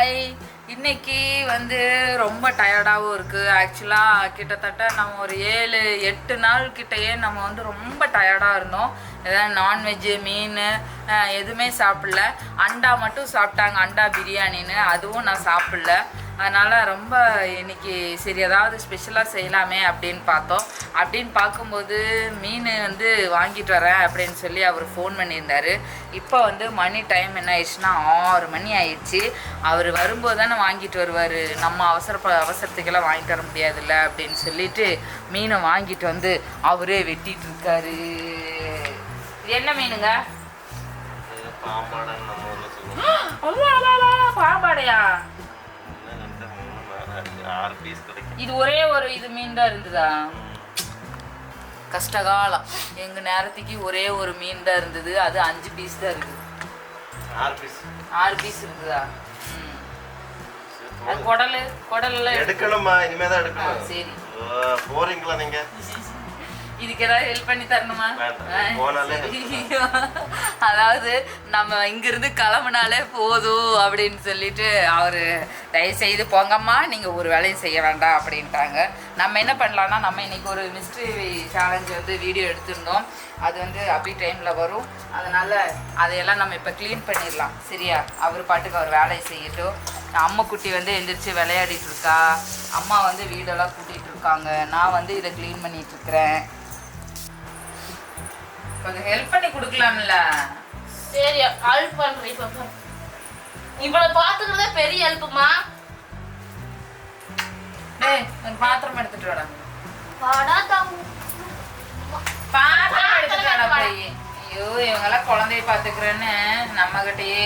Hi இன்னைக்கு வந்து ரொம்ப டயர்டாகவும் இருக்குது ஆக்சுவலாக கிட்டத்தட்ட நம்ம ஒரு ஏழு எட்டு நாள் கிட்டேயே நம்ம வந்து ரொம்ப டயர்டாக இருந்தோம். ஏதாவது நான்வெஜ்ஜு மீன் எதுவுமே சாப்பிடல. அண்டா மட்டும் சாப்பிட்டாங்க. அண்டா பிரியாணின்னு. அதுவும் நான் சாப்பிடல. அதனால் ரொம்ப இன்னைக்கு சரி ஏதாவது ஸ்பெஷலாக செய்யலாமே அப்படின்னு பார்த்தோம். அப்படின்னு பார்க்கும்போது மீன் வந்து வாங்கிட்டு வரேன் அப்படின்னு சொல்லி அவர் ஃபோன் பண்ணியிருந்தாரு. இப்போ வந்து மணி டைம் என்ன ஆயிடுச்சுன்னா ஆறு மணி ஆயிடுச்சு. அவர் வரும்போது தானே வாங்கிட்டு வருவார். நம்ம அவசர அவசரத்துக்கெல்லாம் வாங்கிட்டு வர முடியாதுல்ல அப்படின்னு சொல்லிட்டு மீனை வாங்கிட்டு வந்து அவரே வெட்டிட்டு இருக்காரு. இது என்ன மீனுங்க? இது ஆறு பீஸ் கிடைக்கும். இது ஒரே ஒரு இது மீன் தான் இருந்ததா? கஷ்டகாலம். எங்கள் நேரத்துக்கு ஒரே ஒரு மீன் தான் இருந்தது. அது அஞ்சு பீஸ் தான் இருக்குது. ஆறு பீஸ் ஆறு பீஸ் இருக்குதா. அது குடல் குடல் எல்லாம் எடுக்கணுமா இனிமே தான் எடுக்கணும். சரி. போறீங்களா நீங்க? இதுக்கு ஏதாவது ஹெல்ப் பண்ணி தரணுமா? போனாலே. அதாவது நம்ம இங்கிருந்து கிளம்புனாலே போதும் அப்படின்னு சொல்லிட்டு அவர் தயவுசெய்து போங்கம்மா நீங்கள் ஒரு வேலையும் செய்ய வேண்டாம் அப்படின்ட்டாங்க. நம்ம என்ன பண்ணலாம்னா நம்ம இன்னைக்கு ஒரு மிஸ்ட்ரி சேலஞ்ச் வந்து வீடியோ எடுத்திருந்தோம். அது வந்து அப்படி டைமில் வரும். அதனால் அதையெல்லாம் நம்ம இப்போ க்ளீன் பண்ணிடலாம். சரியா? அவர் பாட்டுக்கு அவர் வேலையை செய்யட்டும். அம்மா குட்டி வந்து எந்திரிச்சு விளையாடிட்டு இருக்கா. அம்மா வந்து வீடெல்லாம் கூட்டிகிட்டு இருக்காங்க. நான் வந்து இதை க்ளீன் பண்ணிட்டு இருக்கிறேன். கொஞ்சம் ஹெல்ப் பண்ணி கொடுக்கலாம்ல. சரி ஹெல்ப் பண்றேன் இப்ப. இவளை பாத்துக்கிறதே பெரிய ஹெல்ப்புமா டேய் பாத்திரம் எடுத்துட்டு வாடா. வாடா தம்பு பாத்திரம் எடுத்துட்டு வாடா போய். ஐயோ இவங்கெல்லாம் குழந்தைய பாத்துக்கிறேன்னு நம்ம கிட்டயே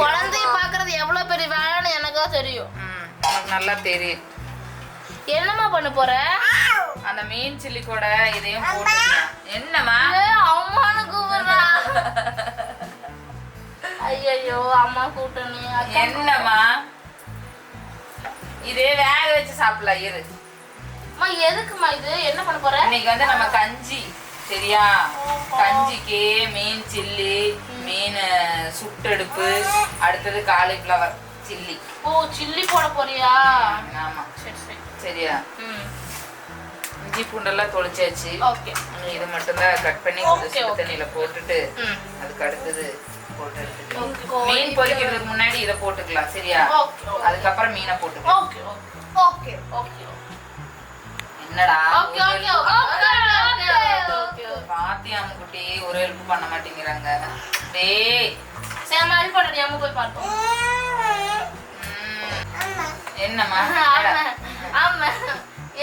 குழந்தைய பாக்குறது எவ்வளவு பெரிய வேலைன்னு எனக்கு தெரியும். நமக்கு நல்லா தெரியும். என்னம்மா பண்ண போற? அந்த மீன் சில்லி கூட இதையும் போட்டுக்கலாம் என்னம்மா? ஏய், அம்மான்னு கூப்பிடுறா. ஐயோ அம்மா கூட்டணி என்னம்மா? இதே வேக வச்சு சாப்பிடலாம் இரு. அம்மா எதுக்குமா இது? என்ன பண்ண போற? இன்னைக்கு வந்து நம்ம கஞ்சி சரியா? கஞ்சிக்கு மீன் சில்லி மீன் சுட்டெடுப்பு அடுத்தது காலிஃப்ளவர் சில்லி. ஓ சில்லி போட போறியா? ஆமா. சரி சரி. சரியா? ம். இஞ்சி பூண்டெல்லாம் தொளிச்சாச்சு. ஓகே. இது மட்டும்தான் கட் பண்ணி. தண்ணியில போட்டுட்டு அதுக்கு அடுத்தது போட்டு. மீன் பொரிக்கிறதுக்கு முன்னாடி இதை போட்டுக்கலாம் சரியா? அதுக்கப்புறம் மீனை போட்டுக்கலாம். Okay okay. ஓகே என்னடா? ஓகே ஒரு ஓகே. help ஓகே ஓகே பாத்தியா குட்டி ஒரு ஹெல்ப் பண்ண மாட்டேங்கிறாங்க. டேய். சரி அம்மா போய் பார்த்தோம். என்னம்மா? ஆமா ஆமா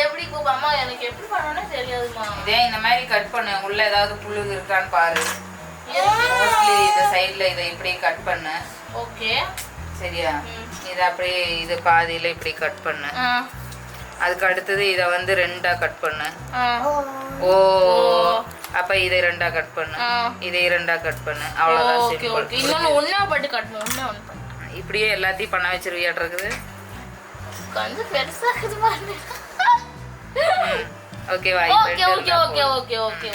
எப்படி கூப்ப அம்மா எனக்கு எப்படி பண்ணணும்னே தெரியாதுமா இதே இந்த மாதிரி கட் பண்ணு உள்ள ஏதாவது புழுகு இருக்கான்னு பாரு. மோஸ்ட்லி இந்த சைடுல இதை இப்படி கட் பண்ணு. ஓகே. சரியா? இதை அப்படியே இது பாதியில இப்படி கட் பண்ணு. அதுக்கு அடுத்தது இதை வந்து ரெண்டா கட் பண்ணு. ஓ. அப்ப இதை ரெண்டா கட் பண்ணு. இதை ரெண்டா கட் பண்ணு. அவ்வளவுதான் ஓகே ஓகே. சிம்பிள் இன்னொன்னு ஒண்ணா பட்டு கட்டணும் ஒண்ணா ஒண்ணு பண்ணு. இப்படியே எல்லாத்தையும் பண்ண வச்சிருவியாட்டு இருக்குது கொஞ்சம் பெருசா இருக்குது பாருங்க ஓகேவா okay okay okay okay okay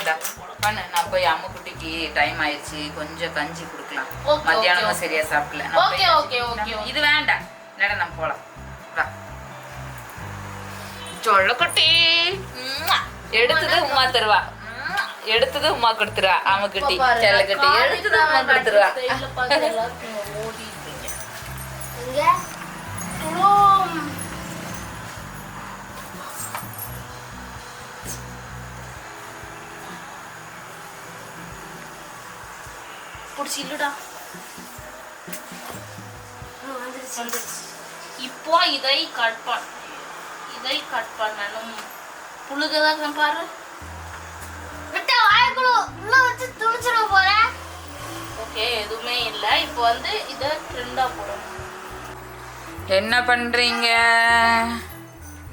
பண்ணு நான் போய் அம்முக்குட்டிக்கு டைம் ஆயிடுச்சு. கொஞ்சம் கஞ்சி கொடுக்கலாம். மத்தியானமும். சரியா சாப்பிடல. okay, குடிக்கலாம். okay. இது வேண்டாம். நட நம்ம போலாம். வா. சொல்லக்குட்டி எடுத்தது உமா தருவா. எடுத்தது உமா கொடுத்துருவா. அம்முக்குட்டி. செல்லக்குட்டி எடுத்தது உமா கொடுத்துருவா. புடிச்சு இல்லடா இப்போ இதை கட் பண்ண இதை கட் பண்ணணும். புழுகதான் பாரு. விட்ட வாய்க்குழு. உள்ள வச்சு துணிச்சிட போற. ஓகே எதுவுமே இல்ல. இப்போ வந்து இதை ரெண்டா போடணும். என்ன பண்றீங்க?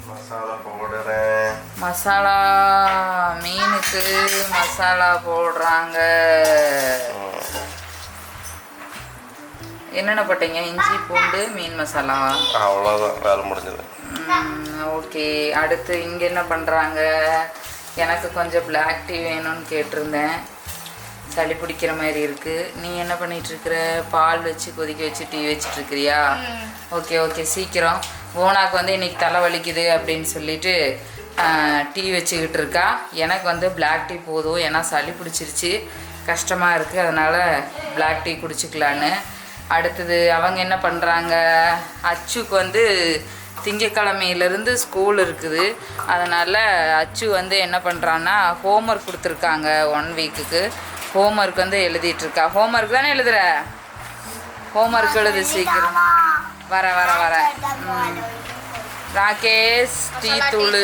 மசாலா போடுறேன். மசாலா மீனுக்கு மசாலா போடுறாங்க. என்னென்ன போட்டீங்க? இஞ்சி பூண்டு மீன் மசாலா? அவ்வளோதான் வேலை முடிஞ்சது. ஓகே. அடுத்து இங்கே என்ன பண்ணுறாங்க எனக்கு கொஞ்சம் பிளாக் டீ வேணும்னு கேட்டிருந்தேன். சளி பிடிக்கிற மாதிரி இருக்கு. நீ என்ன பண்ணிட்டு இருக்கிற பால் வச்சு கொதிக்க வச்சு டீ வச்சிட்டு இருக்கிறியா ஓகே ஓகே. சீக்கிரம். ஓனாக்கு வந்து இன்னைக்கு தலை வலிக்குது அப்படின்னு சொல்லிட்டு டீ வச்சுக்கிட்டு இருக்கா எனக்கு வந்து பிளாக் டீ போதும். ஏன்னா சளி பிடிச்சிருச்சு. கஷ்டமாக இருக்குது அதனால் பிளாக் டீ குடிச்சிக்கலான்னு. அடுத்தது அவங்க என்ன பண்ணுறாங்க அச்சுக்கு வந்து திங்கக்கிழமையிலேருந்து ஸ்கூல் இருக்குது. அதனால் அச்சு வந்து என்ன பண்ணுறான்னா ஹோம்ஒர்க் கொடுத்துருக்காங்க ஒன் வீக்குக்கு ஹோம்ஒர்க் வந்து எழுதிட்டு இருக்கா. ஹோம்ஒர்க் தானே எழுதுற? ஹோம்ஒர்க் எழுது சீக்கிரம். வர வர வர. ராகேஷ் டீ தூள்.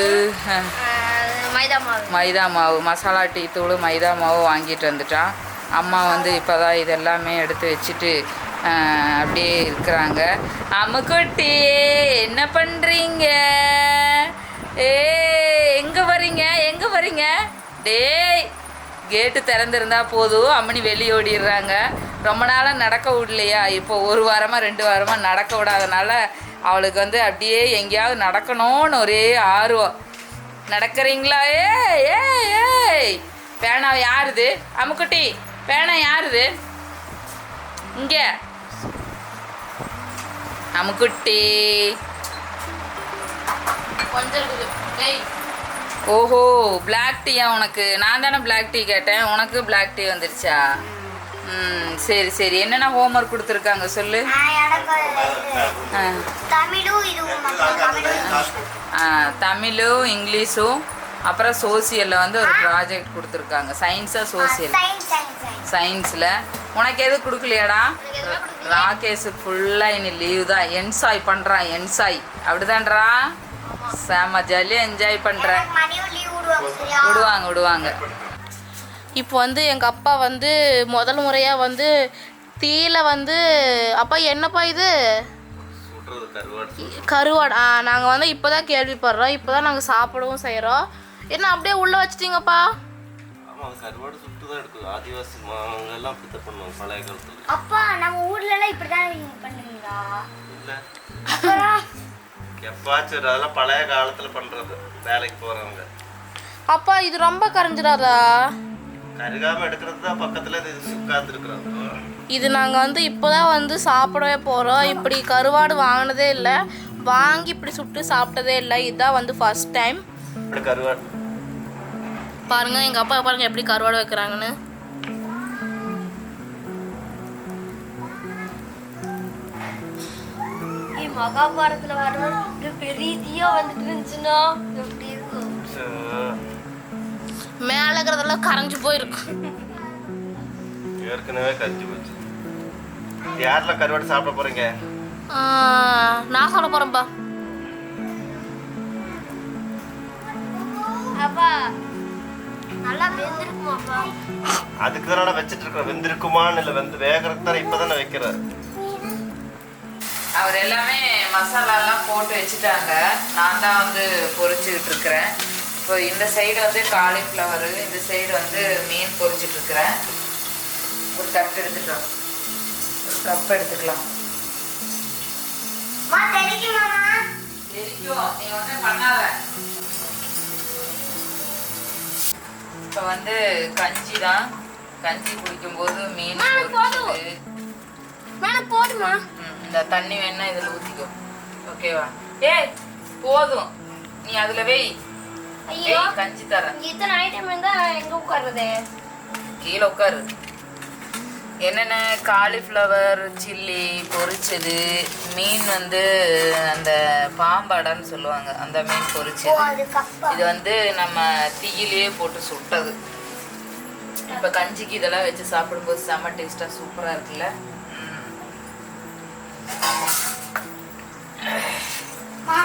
மைதா மாவு. மைதா மாவு. மசாலா டீ தூள் மைதா மாவு வாங்கிட்டு வந்துட்டான். அம்மா வந்து இப்போ தான் இதெல்லாமே எடுத்து வச்சுட்டு அப்படியே இருக்கிறாங்க. அம்முக்குட்டி என்ன பண்ணுறீங்க ஏ எங்கே வரீங்க? எங்கே வரீங்க? டேய் கேட்டு திறந்திருந்தா போதும். அம்மனி வெளியே ஓடிடுறாங்க. ரொம்ப நாளாக நடக்க விடலையா? இப்போ ஒரு வாரமாக ரெண்டு வாரமாக நடக்க விடாதனால அவளுக்கு வந்து அப்படியே எங்கேயாவது நடக்கணும்னு ஒரே ஆர்வம். நடக்கிறீங்களா? ஏ ஏ ஏய் பேனா யாருது? அம்முக்குட்டி பேனா யாருது? இங்கே. டேய் ஓஹோ பிளாக் டீயா உனக்கு? நான் தானே பிளாக் டீ கேட்டேன். உனக்கு பிளாக் டீ வந்துருச்சா? ம் சரி சரி. என்னென்ன ஹோம்ஒர்க் கொடுத்துருக்காங்க சொல்லு? தமிழும் இங்கிலீஷும். அப்புறம் சோசியலில் வந்து ஒரு ப்ராஜெக்ட் கொடுத்துருக்காங்க. சயின்ஸாக சோசியல் சயின்ஸ் சயின்ஸ் சயின்ஸ் சயின்ஸில் உனக்கு எதுவும் கொடுக்கலையாடா? ராகேஷ் ஃபுல்லாக இனி லீவ் தான். என்ஜாய் பண்ணுறான் என்ஜாய் அப்படிதான்றா செம ஜாலியாக என்ஜாய் பண்ணுறேன் விடுவாங்க விடுவாங்க. இப்போ வந்து எங்கள் அப்பா வந்து முதல் முறையாக வந்து தீயில வந்து அப்பா என்னப்பா இது? கருவாடு. ஆ நாங்கள் வந்து இப்போ தான் கேள்விப்படுறோம். இப்போ தான் நாங்கள் சாப்பிடவும் செய்கிறோம் என்ன அப்படியே உள்ளே வச்சிட்டிங்கப்பா? ஆமா அது கருவாடு சுட்டு தான் எடுக்கும் ஆதிவாசி அவங்க எல்லாம் அப்படித்தான் பண்ணுவாங்க பழைய காலத்துல. அப்பா நம்ம ஊர்ல எல்லாம் இப்படிதான் நீங்க பண்ணுவீங்களா? இல்ல. அப்புறம் எப்பாச்சும் அதெல்லாம் பழைய காலத்துல பண்றது வேலைக்கு போறவங்க. அப்பா இது ரொம்ப கரைஞ்சிடாதா? கருகாம எடுக்கிறது தான் பக்கத்துல உட்கார்ந்து இருக்கிறது இது நாங்கள் வந்து இப்போ தான் வந்து சாப்பிடவே போகிறோம் இப்படி கருவாடு வாங்கினதே இல்லை. வாங்கி இப்படி சுட்டு சாப்பிட்டதே இல்லை. இதுதான் வந்து ஃபர்ஸ்ட் டைம் கருவாடு. பாருங்க எங்கள் அப்பா பாருங்க எப்படி கருவாடு வைக்கிறாங்கன்னு. மகாபாரதத்துல வர பெரிய தீயா வந்துட்டு இருந்துச்சுன்னா எப்படி இருக்கும்? மேலே இருக்கிறதெல்லாம் கரைஞ்சு போயிருக்கு. ஏற்கனவே கஞ்சி போச்சு. யாரெல்லாம் கருவாடு சாப்பிட போறீங்க? நான் அப்பா நல்லா வெந்திருக்குமாப்பா அதுக்கு தானே வச்சிட்டு இருக்கிற வெந்திருக்குமான்னு இல்லை வெந்து வேகிறதுக்கு தானே இப்பதானே வைக்கிற அவர் எல்லாமே மசாலாலாம் போட்டு வச்சுட்டாங்க. நான் தான் வந்து பொரிச்சுக்கிட்டு இருக்கிறேன் இப்போ இந்த சைடு வந்து காலிஃப்ளவர் இந்த சைடு வந்து மீன் பொரிச்சிட்டு இருக்கிறேன் ஒரு கப் எடுத்துட்டோம் ஒரு கப் எடுத்துக்கலாம். மா தெரிக்குமாமா தெரிக்கும். நீ வந்து பண்ணாத. இப்போ வந்து கஞ்சி தான். கஞ்சி குடிக்கும்போது மீன் போதுமா. இந்த தண்ணி வேணா இதில் ஊற்றிக்கோ ஓகேவா ஏய் போதும். நீ அதில் வெய் கஞ்சி தரேன். இத்தனை ஐட்டம் இருந்தா எங்க உட்கார்றது? கீழே உட்காரு. என்னென்ன காலிஃப்ளவர் சில்லி பொரிச்சது மீன் வந்து அந்த பாம்பாடன்னு சொல்லுவாங்க. அந்த மீன் பொரிச்சது. இது வந்து நம்ம தீயிலேயே போட்டு சுட்டது. இப்போ கஞ்சிக்கு இதெல்லாம் வச்சு சாப்பிடும்போது செம்ம டேஸ்ட்டாக சூப்பராக இருக்குல்ல.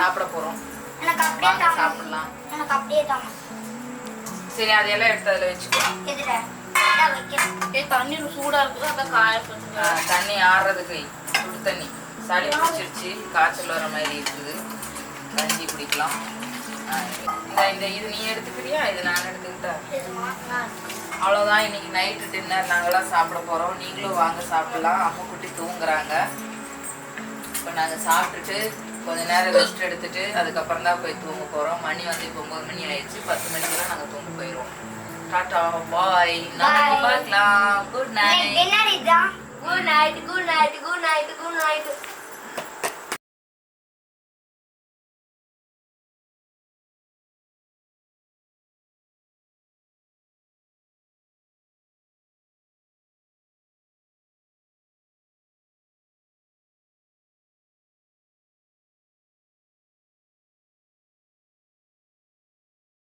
சாப்பிட போகிறோம் சாப்பிடலாம். சரி அதையெல்லாம் எடுத்து அதில் வச்சுக்கோ தண்ணி சூடா இருக்குது? அதான் காய தண்ணி ஆடுறதுக்கு சுடு தண்ணி. சளி பிடிச்சிருச்சு காய்ச்சல் வர மாதிரி இருக்குது. கஞ்சி குடிக்கலாம். இந்த இந்த இது நீ எடுத்துக்கிறியா? இது நான் எடுத்துக்கிட்டா? அவ்வளோதான் இன்னைக்கு நைட்டு டின்னர் நாங்களாம் சாப்பிட போகிறோம் நீங்களும் வாங்க சாப்பிடலாம். அம்மா குட்டி தூங்குறாங்க. இப்போ நாங்கள் சாப்பிட்டுட்டு கொஞ்ச நேரம் ரெஸ்ட் எடுத்துட்டு அதுக்கப்புறம் தான் போய் தூங்க போகிறோம் மணி வந்து இப்போ ஒம்பது மணி ஆயிடுச்சு. பத்து மணிக்கெல்லாம் நாங்கள் தூங்க போயிடுவோம் டாடா பாய் நாளைக்கு Bye. பார்க்கலாம் குட் நைட் என்ன இதுதான் good night good night good night good night